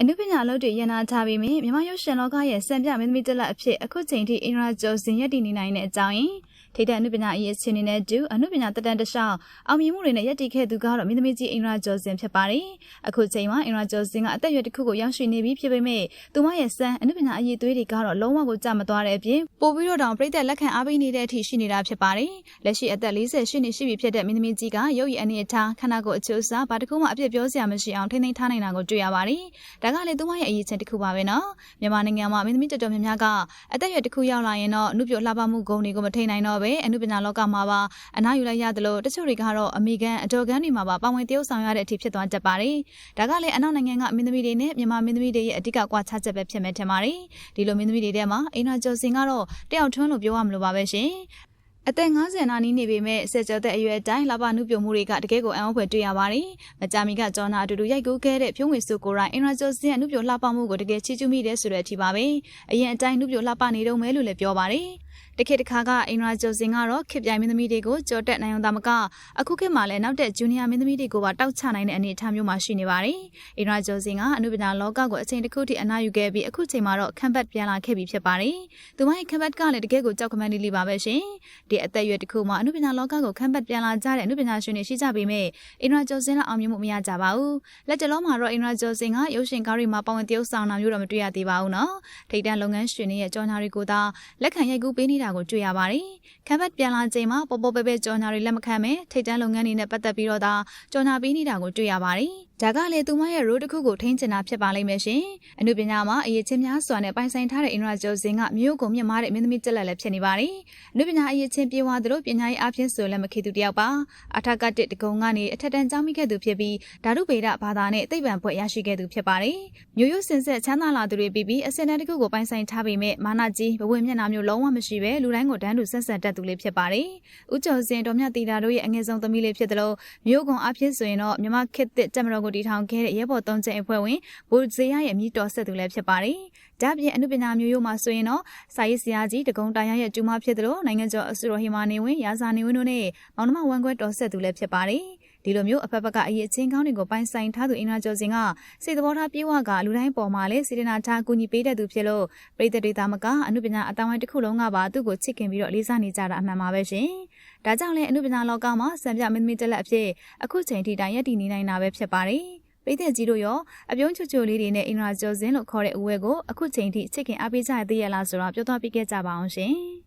အနုပညာအလုပ်တွေရန်နာထားပြီးမြမရုပ်ရှင်လောကရဲ့စံပြမင်းသမီးတက်လက်အဖြစ်အခုချိန်ထိအင်ရာကျော်စင်ရက်တည်နေနိုင်တဲ့အကြောင်းရင်း ထိတဲ့အနုပညာအရေးအခြေအနေနဲ့ဒူအနုပညာတက်တန်တလျှောက်အောင်မြင်မှုတွေနဲ့ရက်တည်ခဲ့သူကတော့မင်းသမီးကြီးအင်ရာကျော်စင်ဖြစ်ပါတယ်။အခုချိန်မှာအင်ရာကျော်စင်ကအသက်အရွယ်တစ်ခုကိုရောက်ရှိနေပြီဖြစ်ပေမဲ့သူမရဲ့စံအနုပညာအရေးသွေးတွေကတော့လုံးဝကိုကြမသွားတဲ့အပြင်ပို့ပြီးတော့တောင်ပြိသက်လက်ခံအားပေးနေတဲ့အထိရှိနေတာဖြစ်ပါတယ်။လက်ရှိအသက်48နှစ်ရှိပြီဖြစ်တဲ့မင်းသမီးကြီးကရုပ်ရည်အနေအထားခန္ဓာကိုယ်အချိုးအစားဘာတစ်ခုမှအပြစ်ပြောစရာမရှိအောင်ထိမ့်သိမ်းထားနိုင်တာကိုတွေ့ရပါတယ်။ဒါကလည်းသူမရဲ့အရေးချင်းတစ်ခုပါပဲနော်မြန်မာနိုင်ငံမှာမင်းသမီးတော်တော်များများကအသက်အရွယ်တစ်ခုရောက်လာရင်တော့အမှုပြလှပမှုဂုဏ်တွေကိုမထိန်နိုင်တော့ပဲအမှုပညာလောကမှာပါအနားယူလိုက်ရတယ်လို့တချို့တွေကတော့အမေကန်အတော်ကန်တွေမှာပါပါဝင်တရုပ်ဆောင်ရတဲ့အထိဖြစ်သွားတတ်ပါတယ်ဒါကလည်းအနောက်နိုင်ငံကမင်းသမီးတွေနဲ့မြန်မာမင်းသမီးတွေရဲ့အဓိကကွာခြားချက်ပဲဖြစ်မယ်ထင်ပါတယ်ဒီလိုမင်းသမီးတွေထဲမှာအိနာကျော်စင်ကတော့တယောက်ထွန်းလို့ပြောရမလို့ပါပဲရှင်အသက်50နာနီးနေပေမဲ့ဆက်ကျော်တဲ့အရွယ်တိုင်းလာပနုပြမှုတွေကတကယ်ကိုအံ့ဩဖွယ်တွေ့ရပါတယ်။မကြာမီကကျော်နာအတူတူရိုက်ကူးခဲ့တဲ့ဖြုံးငွေစုကိုရိုင်းအင်ရာဂျိုစင်ရဲ့နုပြလှပမှုကိုတကယ်ချီးကျူးမိတယ်ဆိုတဲ့အထိပါပဲ။အရင်အတိုင်းနုပြလှပနေတော့မယ်လို့လည်းပြောပါတယ်။ တခေတ်တစ်ခါကအင်ရာကျော်စင်ကတော့ခေပြိုင်မင်းသမီးတွေကိုကြော်တက်နိုင်အောင်သာမကအခုခေတ်မှာလည်းနောက်တဲ့ဂျူနီယာမင်းသမီးတွေကိုပါတောက်ချနိုင်တဲ့အနေအထားမျိုးမှာရှိနေပါတယ်။အင်ရာကျော်စင်ကအနုပညာလောကကိုအချိန်တစ်ခုထိအနားယူခဲ့ပြီးအခုချိန်မှာတော့ခံဘတ်ပြန်လာခဲ့ပြီဖြစ်ပါတယ်။သူမရဲ့ခံဘတ်ကလည်းတကယ်ကိုကြောက်ကမန်းလေးလေးပါပဲရှင်။ဒီအသက်အရွယ်တစ်ခုမှာအနုပညာလောကကိုခံဘတ်ပြန်လာကြတဲ့အနုပညာရှင်တွေရှိကြပေမဲ့အင်ရာကျော်စင်ကအောင်မြင်မှုမရကြပါဘူး။လက်တလုံးမှာတော့အင်ရာကျော်စင်ကရုပ်ရှင်ကားတွေမှာပါဝင်တရုပ်ဆောင်တာမျိုးတော့မတွေ့ရသေးပါဘူးနော်။ထိတ်တန့်လုပ်ငန်းရှင်တွေရဲ့ကြော်ညာတွေကိုသာလက်ခံရိုက်ကူးပေးနေတာကိုတွေ့ရပါတယ်။ခံဘတ်ပြန်လာချိန်မှာပေါ်ပေါ်ပဲပဲကြော်ညာတွေလက်မခံမဲထိတ်တန်းလုပ်ငန်းတွေနဲ့ပတ်သက်ပြီးတော့သာကြော်ညာပေးနေတာကိုတွေ့ရပါတယ်။ ဒါကလည်းသူမရဲ့ role တစ်ခုကိုထိန်းချင်တာဖြစ်ပါလိမ့်မယ်ရှင်။အနုပညာမှာအရေးချင်းများစွာနဲ့ပိုင်ဆိုင်ထားတဲ့အင်ရာကျော်စင်ကမြို့ကုန်မြင့်မားတဲ့မင်းသမီးတက်လက်လည်းဖြစ်နေပါတယ်။အနုပညာအရေးချင်းပြေဝသလိုပညာရေးအပြင်ဆိုလည်းမခေသူတယောက်ပါ။အထက်ကတစ်တကုံကနေအထက်တန်းကျောင်းမိခဲ့သူဖြစ်ပြီးဓာတုဗေဒဘာသာနဲ့သိပ္ပံဘွဲ့ရရှိခဲ့သူဖြစ်ပါတယ်။မြို့ရွစင်ဆက်ချမ်းသာလာသူတွေပြီးပြီးအစင်တန်းတစ်ခုကိုပိုင်ဆိုင်ထားပေမဲ့မာနကြီးဘဝမျက်နှာမျိုးလုံးဝမရှိပဲလူတိုင်းကိုတန်းတူဆက်ဆက်တတ်သူလေးဖြစ်ပါတယ်။ဦးကျော်စင်တော်မြတ်တီတာတို့ရဲ့အငယ်ဆုံးသမီးလေးဖြစ်တယ်လို့မြို့ကုန်အဖြစ်ဆိုရင်တော့မြမခေတ်တက်မတော်ကိုတီထောင်ခဲ့တဲ့ရဲဘော်သုံးချက်အဖွဲ့ဝင်ဘူဇေယရဲ့မြည်တော်ဆက်သူလည်းဖြစ်ပါတယ်။ဒါပြင်အနုပညာမျိုးရိုးမှာဆိုရင်တော့စာရေးဆရာကြီးတကုံတိုင်ရရဲ့ကျူမဖြစ်တယ်လို့နိုင်ငံကျော်အစုတော်ဟီမာနေဝင်ရာဇာနေဝင်တို့နဲ့မောင်နှမဝန်ခွဲတော်ဆက်သူလည်းဖြစ်ပါတယ်။ဒီလိုမျိုးအဖက်ဖက်ကအရေးချင်းကောင်းတွေကိုပိုင်ဆိုင်ထားသူအင်နာကျော်စင်ကစိတ်သဘောထားပြေဝကလူတိုင်းပေါ်မှာလည်းစေတနာထားကူညီပေးတဲ့သူဖြစ်လို့ပြည်သက်တွေသားမကအနုပညာအတဝိုင်းတစ်ခုလုံးကပါသူ့ကိုချစ်ခင်ပြီးတော့လေးစားနေကြတာအမှန်ပါပဲရှင်။ ဒါကြောင့်လည်းအနုပညာလောကမှာစံပြမင်းသမီးတက်လက်အဖြစ်အခုချိန်ထိတိုင်ရည်တည်နေနိုင်တာပဲဖြစ်ပါတယ်။ပိသက်ကြီးတို့ရောအပြုံးချွချိုလေးတွေနဲ့အင်ဒရာကျော်စင်းလို့ခေါ်တဲ့အဝဲကိုအခုချိန်ထိချစ်ခင်အားပေးကြရသေးရလားဆိုတော့ပြောသွားပြခဲ့ကြပါအောင်ရှင်။